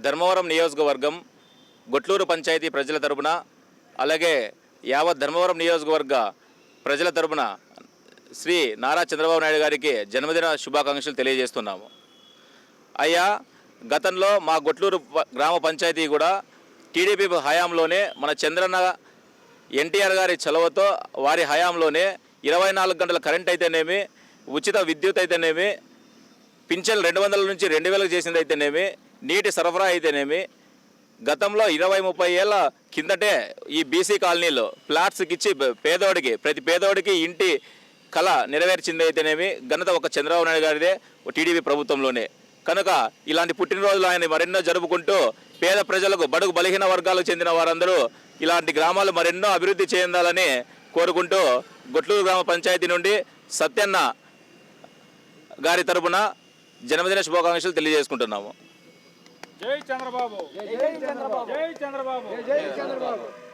ధర్మవరం నియోజకవర్గం గొట్లూరు పంచాయతీ ప్రజల తరపున అలాగే యావత్ ధర్మవరం నియోజకవర్గ ప్రజల తరపున శ్రీ నారా చంద్రబాబు నాయుడు గారికి జన్మదిన శుభాకాంక్షలు తెలియజేస్తున్నాము. అయ్యా గతంలో మా గొట్లూరు ప- గ్రామ పంచాయతీ కూడా టీడీపీ హయాంలోనే మన చంద్రన్న ఎన్టీఆర్ గారి చలవతో వారి హయాంలోనే ఇరవై నాలుగు గంటల కరెంట్ అయితేనేమి ఉచిత విద్యుత్ అయితేనేమి పింఛన్ రెండు వందల నుంచి రెండు వేలకు చేసింది అయితేనేమి నీటి సరఫరా అయితేనేమి గతంలో ఇరవై ముప్పై ఏళ్ళ కిందటే ఈ బీసీ కాలనీలో ఫ్లాట్స్కి ఇచ్చి పేదోడికి ప్రతి పేదోడికి ఇంటి కళ నెరవేర్చింది అయితేనేమి ఘనత ఒక చంద్రబాబు నాయుడు గారిదే టీడీపీ ప్రభుత్వంలోనే. కనుక ఇలాంటి పుట్టినరోజులు ఆయన మరెన్నో జరుపుకుంటూ పేద ప్రజలకు బడుగు బలహీన వర్గాలకు చెందిన వారందరూ ఇలాంటి గ్రామాలు మరెన్నో అభివృద్ధి చెందాలని కోరుకుంటూ గొట్లూరు గ్రామ పంచాయతీ నుండి సత్యన్న గారి తరపున జన్మదిన శుభాకాంక్షలు తెలియజేసుకుంటున్నాము. జై చంద్రబాబు. జై చంద్రబాబు. జై చంద్రబాబు. జై చంద్రబాబు.